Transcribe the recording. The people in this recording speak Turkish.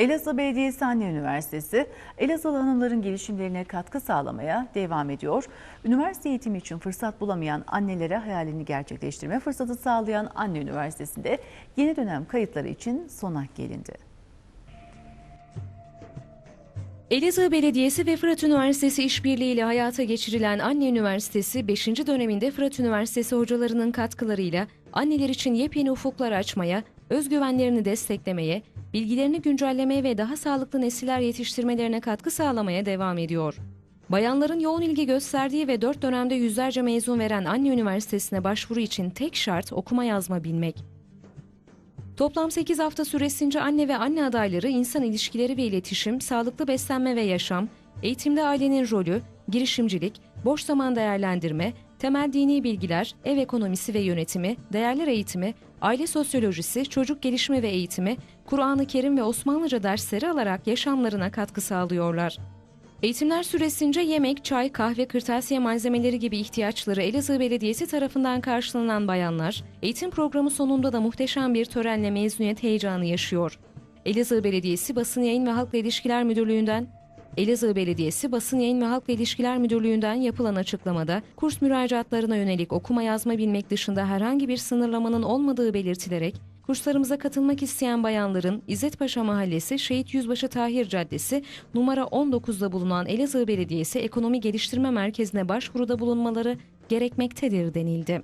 Elazığ Belediyesi Anne Üniversitesi, Elazığlı hanımların gelişimlerine katkı sağlamaya devam ediyor. Üniversite eğitimi için fırsat bulamayan annelere hayalini gerçekleştirme fırsatı sağlayan Anne Üniversitesi'nde yeni dönem kayıtları için sona gelindi. Elazığ Belediyesi ve Fırat Üniversitesi işbirliğiyle hayata geçirilen Anne Üniversitesi 5. döneminde Fırat Üniversitesi hocalarının katkılarıyla anneler için yepyeni ufuklar açmaya, özgüvenlerini desteklemeye, bilgilerini güncellemeye ve daha sağlıklı nesiller yetiştirmelerine katkı sağlamaya devam ediyor. Bayanların yoğun ilgi gösterdiği ve 4 dönemde yüzlerce mezun veren Anne Üniversitesi'ne başvuru için tek şart okuma yazma bilmek. Toplam 8 hafta süresince anne ve anne adayları insan ilişkileri ve iletişim, sağlıklı beslenme ve yaşam, eğitimde ailenin rolü, girişimcilik, boş zaman değerlendirme, temel dini bilgiler, ev ekonomisi ve yönetimi, değerler eğitimi, aile sosyolojisi, çocuk gelişimi ve eğitimi, Kur'an-ı Kerim ve Osmanlıca dersleri alarak yaşamlarına katkı sağlıyorlar. Eğitimler süresince yemek, çay, kahve, kırtasiye malzemeleri gibi ihtiyaçları Elazığ Belediyesi tarafından karşılanan bayanlar, eğitim programı sonunda da muhteşem bir törenle mezuniyet heyecanı yaşıyor. Elazığ Belediyesi Basın Yayın ve Halkla İlişkiler Müdürlüğü'nden Elazığ Belediyesi Basın Yayın ve Halkla İlişkiler Müdürlüğü'nden yapılan açıklamada kurs müracaatlarına yönelik okuma yazma bilmek dışında herhangi bir sınırlamanın olmadığı belirtilerek kurslarımıza katılmak isteyen bayanların İzzetpaşa Mahallesi Şehit Yüzbaşı Tahir Caddesi numara 19'da bulunan Elazığ Belediyesi Ekonomi Geliştirme Merkezi'ne başvuruda bulunmaları gerekmektedir denildi.